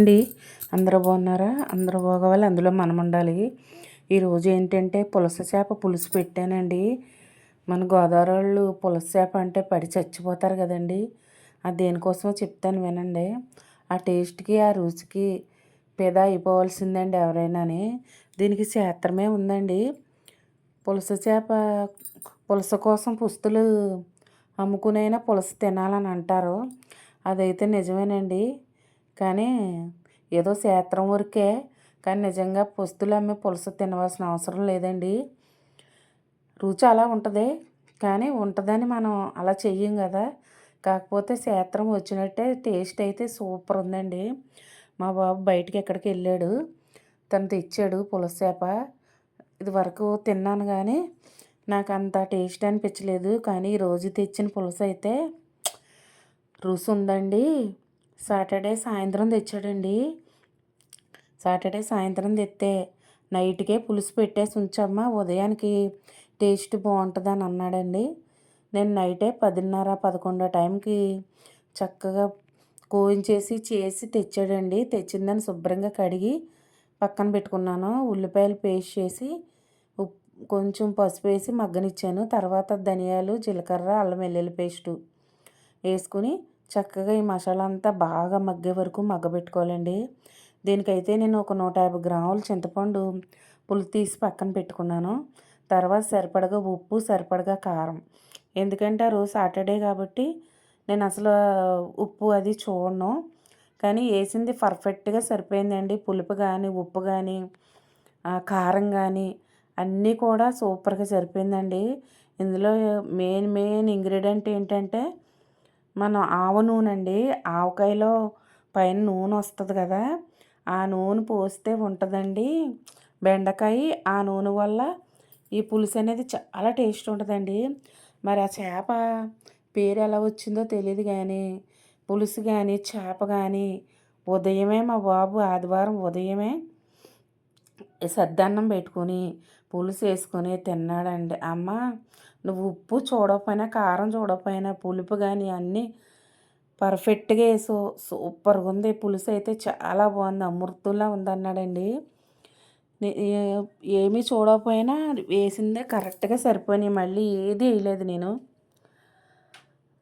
అండి. అందరూ బాగున్నారా? అందరూ బాగోవాలి. అందులో మనం ఉండాలి. ఈరోజు ఏంటంటే పులస చేప పులుసు పెట్టానండి. మన గోదావరి వాళ్ళు పులస చేప అంటే పడి చచ్చిపోతారు కదండి. అది దేనికోసమో చెప్తాను వినండి. ఆ టేస్ట్కి ఆ రుచికి పెద అయిపోవాల్సిందండి ఎవరైనాని. దీనికి శాస్త్రమే ఉందండి. పులస చేప పులస కోసం పుస్తులు అమ్ముకునైనా పులస తినాలని అంటారు. అదైతే నిజమేనండి. కానీ ఏదో శాస్త్రం వరకే. కానీ నిజంగా పుస్తులు అమ్మే పులుసు తినవలసిన అవసరం లేదండి. రుచి అలా ఉంటుంది. కానీ ఉంటుందని మనం అలా చెయ్యం కదా. కాకపోతే శాస్త్రం వచ్చినట్టే టేస్ట్ అయితే సూపర్ ఉందండి. మా బాబు బయటికి ఎక్కడికి వెళ్ళాడు. తను తెచ్చాడు పులస చేప. ఇది వరకు తిన్నాను కానీ నాకు అంత టేస్ట్ అనిపించలేదు. కానీ ఈరోజు తెచ్చిన పులుసు అయితే రుచి ఉందండి. సాటర్డే సాయంత్రం తెచ్చాడండి. సాటర్డే సాయంత్రం తెస్తే నైట్కే పులుసు పెట్టేసి ఉంచమ్మా ఉదయానికి టేస్ట్ బాగుంటుందని అన్నాడండి. నేను నైటే పదిన్నర పదకొండో టైంకి చక్కగా కోయించేసి చేసి తెచ్చాడండి. తెచ్చిందని శుభ్రంగా కడిగి పక్కన పెట్టుకున్నాను. ఉల్లిపాయలు పేస్ట్ చేసి కొంచెం పసుపు వేసి మగ్గనిచ్చాను. తర్వాత ధనియాలు జీలకర్ర అల్లం వెల్లుల్లి పేస్టు వేసుకుని చక్కగా ఈ మసాలా అంతా బాగా మగ్గే వరకు మగ్గబెట్టుకోవాలండి. దీనికైతే నేను ఒక నూట యాభై గ్రాముల చింతపండు పులు తీసి పక్కన పెట్టుకున్నాను. తర్వాత సరిపడగా ఉప్పు సరిపడగా కారం. ఎందుకంటే ఆ రోజు సాటర్డే కాబట్టి నేను అసలు ఉప్పు అది చూడను. కానీ వేసింది పర్ఫెక్ట్గా సరిపోయిందండి. పులుపు కానీ ఉప్పు కానీ కారం కానీ అన్నీ కూడా సూపర్గా సరిపోయిందండి. ఇందులో మెయిన్ మెయిన్ ఇంగ్రీడియంట్ ఏంటంటే మనం ఆవ నూనె అండి ఆవకాయలో పైన నూనె వస్తుంది కదా ఆ నూనె పోస్తే ఉంటుందండి. బెండకాయ ఆ నూనె వల్ల ఈ పులుసు అనేది చాలా టేస్ట్ ఉంటుందండి. మరి ఆ చేప పేరు ఎలా వచ్చిందో తెలియదు కానీ పులుసు కానీ చేప కానీ ఉదయమే మా బాబు ఆదివారం ఉదయమే సద్దన్నం పెట్టుకొని పులుసు వేసుకొని తిన్నాడండి. అమ్మ నువ్వు ఉప్పు చూడకపోయినా కారం చూడకపోయినా పులుపు కానీ అన్నీ పర్ఫెక్ట్గా వేసో. సూపర్గా ఉంది. పులుసు అయితే చాలా బాగుంది. అమృతంలా ఉంది అన్నాడండి ఏమీ చూడకపోయినా వేసిందే కరెక్ట్గా సరిపోయినాయి. మళ్ళీ ఏది వేయలేదు నేను.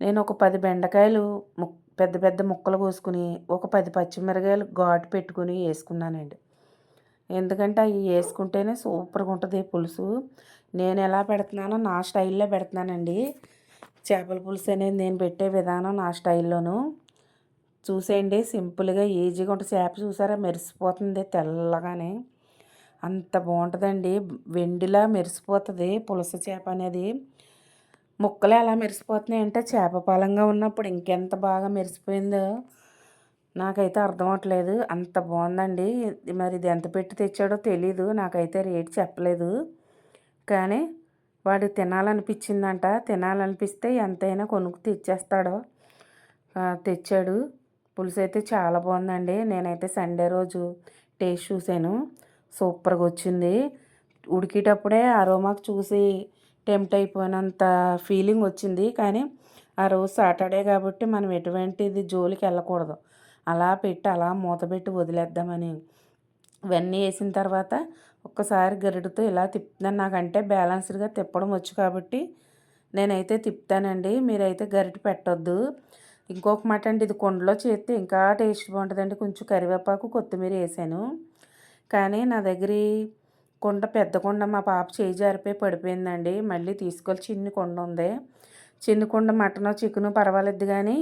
నేను ఒక పది బెండకాయలు ముక్ పెద్ద పెద్ద ముక్కలు కోసుకుని ఒక పది పచ్చిమిరకాయలు ఘాటు పెట్టుకుని వేసుకున్నానండి. ఎందుకంటే అవి వేసుకుంటేనే సూపర్గా ఉంటుంది పులుసు. నేను ఎలా పెడుతున్నానో నా స్టైల్లో పెడుతున్నానండి. చేపల పులుసు అనేది నేను పెట్టే విధానం నా స్టైల్లోను. చూసేయండి సింపుల్గా ఈజీగా ఉంటుంది. చేప చూసారా? మెరిసిపోతుంది తెల్లగానే. అంత బాగుంటుందండి. వెండిలా మెరిసిపోతుంది పులస చేప అనేది. ముక్కలు ఎలా మెరిసిపోతున్నాయి అంటే చేప పాలంగా ఉన్నప్పుడు ఇంకెంత బాగా మెరిసిపోయిందో నాకైతే అర్థం అవట్లేదు అంత బాగుందండి మరి ఇది ఎంత పెట్టి తెచ్చాడో తెలీదు. నాకైతే రేట్ చెప్పలేదు. కానీ వాడు తినాలనిపించిందంట. తినాలనిపిస్తే ఎంతైనా కొనుక్కు తెచ్చేస్తాడో తెచ్చాడు. పులుసు అయితే చాలా బాగుందండి నేనైతే సండే రోజు టేస్ట్ చూశాను. సూపర్గా వచ్చింది. ఉడికేటప్పుడే అరోమాకు చూసి టెంప్ట్ అయిపోయినంత ఫీలింగ్ వచ్చింది. కానీ ఆ రోజు సాటర్డే కాబట్టి మనం ఎటువంటిది జోలికి వెళ్ళకూడదు. అలా పెట్టి అలా మూత పెట్టి వదిలేద్దామని. ఇవన్నీ వేసిన తర్వాత ఒక్కసారి గరిటతో ఇలా తిప్పుతాను నాకంటే బ్యాలెన్స్డ్గా తిప్పడం వచ్చు కాబట్టి నేనైతే తిప్పుతానండి. మీరైతే గరిట పెట్టొద్దు. ఇంకొక మాట అండి ఇది కుండలో చేస్తే ఇంకా టేస్ట్ బాగుంటుందండి. కొంచెం కరివేపాకు కొత్తిమీర వేసాను. కానీ నా దగ్గర కుండ పెద్ద కుండ మా పాప చేయి జారిపోయి పడిపోయిందండి. మళ్ళీ తీసుకొని చిన్ని కుండ ఉంది. చిన్న కుండ మటను చికెను పర్వాలేదు కానీ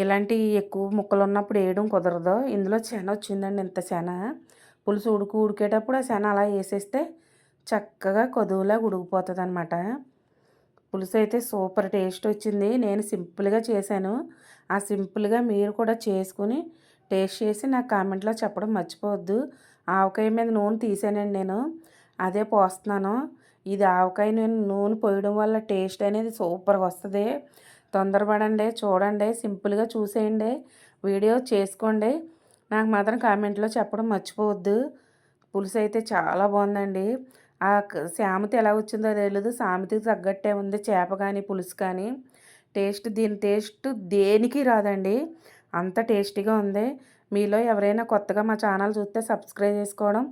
ఇలాంటి ఎక్కువ ముక్కలు ఉన్నప్పుడు వేయడం కుదరదు. ఇందులో శన వచ్చిందండి ఇంత శన పులుసు ఉడుకు ఉడికేటప్పుడు ఆ శన అలా వేసేస్తే చక్కగా కొదువులా ఉడికిపోతుంది అనమాట పులుసు అయితే సూపర్ టేస్ట్ వచ్చింది. నేను సింపుల్గా చేశాను. ఆ సింపుల్గా మీరు కూడా చేసుకుని టేస్ట్ చేసి నాకు కామెంట్లో చెప్పడం మర్చిపోవద్దు. ఆవకాయ మీద నూనె తీసానండి నేను. అదే పోస్తున్నాను. ఇది ఆవకాయ నేను నూనె పోయడం వల్ల టేస్ట్ అనేది సూపర్గా వస్తుంది. తొందరపడండి చూడండి సింపుల్గా చూసేయండి వీడియో చేసుకోండి. నాకు మాత్రం కామెంట్లో చెప్పడం మర్చిపోవద్దు. పులుసు అయితే చాలా బాగుందండి. ఆ సామెత ఎలా వచ్చిందో తెలియదు సామెతకి తగ్గట్టే ఉంది చేప కానీ పులుసు కానీ. టేస్ట్ దీని టేస్ట్ దేనికి రాదండి. అంత టేస్టీగా ఉంది. మీలో ఎవరైనా కొత్తగా మా ఛానల్ చూస్తే సబ్స్క్రైబ్ చేసుకోవడం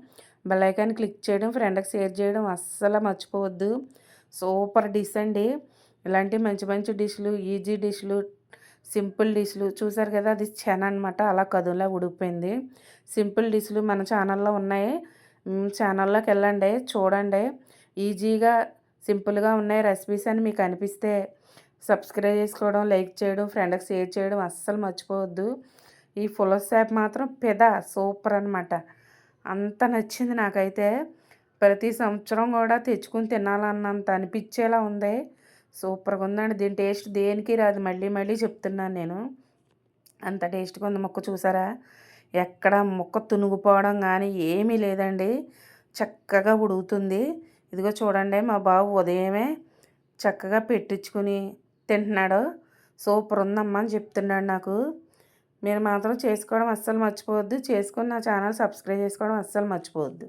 బెల్ క్లిక్ చేయడం ఫ్రెండ్కి షేర్ చేయడం అస్సలు మర్చిపోవద్దు. సూపర్ డిష్ అండి. ఇలాంటి మంచి మంచి డిష్లు ఈజీ డిష్లు సింపుల్ డిష్లు చూసారు కదా అది చెన అనమాట అలా కదులా ఉడికిపోయింది. సింపుల్ డిష్లు మన ఛానల్లో ఉన్నాయి. ఛానల్లోకి వెళ్ళండి చూడండి. ఈజీగా సింపుల్గా ఉన్నాయి రెసిపీస్ అని మీకు అనిపిస్తే సబ్స్క్రైబ్ చేసుకోవడం లైక్ చేయడం ఫ్రెండ్కి షేర్ చేయడం అస్సలు మర్చిపోవద్దు. ఈ ఫులస్ యాప్ మాత్రం పెద సూపర్ అనమాట అంత నచ్చింది నాకైతే. ప్రతి సంవత్సరం కూడా తెచ్చుకుని తినాలన్నంత అనిపించేలా ఉంది. సూపర్గా ఉందండి. దీని టేస్ట్ దేనికి రాదు. మళ్ళీ మళ్ళీ చెప్తున్నాను నేను. అంత టేస్ట్గా ఉంది ముక్క చూసారా? ఎక్కడ ముక్క తునుగుపోవడం కానీ ఏమీ లేదండి. చక్కగా ఉడుకుతుంది. ఇదిగో చూడండి మా బాబు ఉదయమే చక్కగా పెట్టించుకుని తింటున్నాడు. సూపర్ ఉందమ్మా అని చెప్తున్నాడు నాకు. మీరు మాత్రం చేసుకోవడం అస్సలు మర్చిపోవద్దు. చేసుకొని నా ఛానల్ సబ్స్క్రైబ్ చేసుకోవడం అస్సలు మర్చిపోవద్దు.